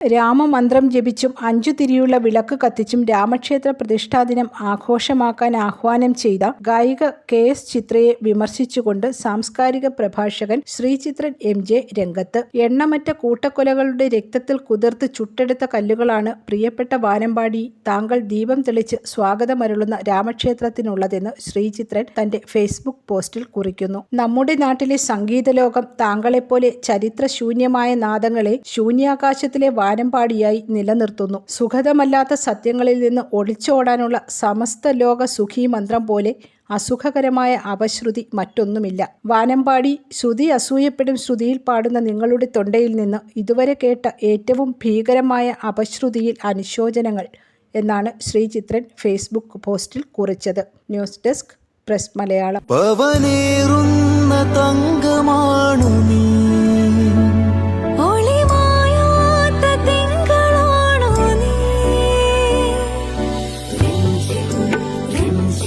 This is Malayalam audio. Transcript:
രാമമന്ത്രം ജപിച്ചും അഞ്ചു തിരിയുള്ള വിളക്ക് കത്തിച്ചും രാമക്ഷേത്ര പ്രതിഷ്ഠാദിനം ആഘോഷമാക്കാൻ ആഹ്വാനം ചെയ്ത ഗായിക കെ എസ് ചിത്രയെ വിമർശിച്ചുകൊണ്ട് സാംസ്കാരിക പ്രഭാഷകൻ ശ്രീചിത്രൻ എം ജെ രംഗത്ത്. എണ്ണമറ്റ കൂട്ടക്കൊലകളുടെ രക്തത്തിൽ കുതിർത്ത് ചുട്ടെടുത്ത കല്ലുകളാണ് പ്രിയപ്പെട്ട വാനമ്പാടി താങ്കൾ ദീപം തെളിച്ച് സ്വാഗതമരുളുന്ന രാമക്ഷേത്രത്തിനുള്ളതെന്ന് ശ്രീചിത്രൻ തന്റെ ഫേസ്ബുക്ക് പോസ്റ്റിൽ കുറിക്കുന്നു. നമ്മുടെ നാട്ടിലെ സംഗീത ലോകം താങ്കളെപ്പോലെ ചരിത്രശൂന്യമായ നാദങ്ങളെ ശൂന്യാകാശത്തിലെ വാനമ്പാടിയായി നിലനിർത്തുന്നു. സുഖതമല്ലാത്ത സത്യങ്ങളിൽ നിന്ന് ഒളിച്ചോടാനുള്ള സമസ്ത ലോക സുഖീ മന്ത്രം പോലെ അസുഖകരമായ അപശ്രുതി മറ്റൊന്നുമില്ല. വാനമ്പാടി ശ്രുതി അസൂയപ്പെടും ശ്രുതിയിൽ പാടുന്ന നിങ്ങളുടെ തൊണ്ടയിൽ നിന്ന് ഇതുവരെ കേട്ട ഏറ്റവും ഭീകരമായ അപശ്രുതിയിൽ അനുശോചനങ്ങൾ എന്നാണ് ശ്രീചിത്രൻ ഫേസ്ബുക്ക് പോസ്റ്റിൽ കുറിച്ചത്. News desk press Malayalam. തങ്കമാണു നീ.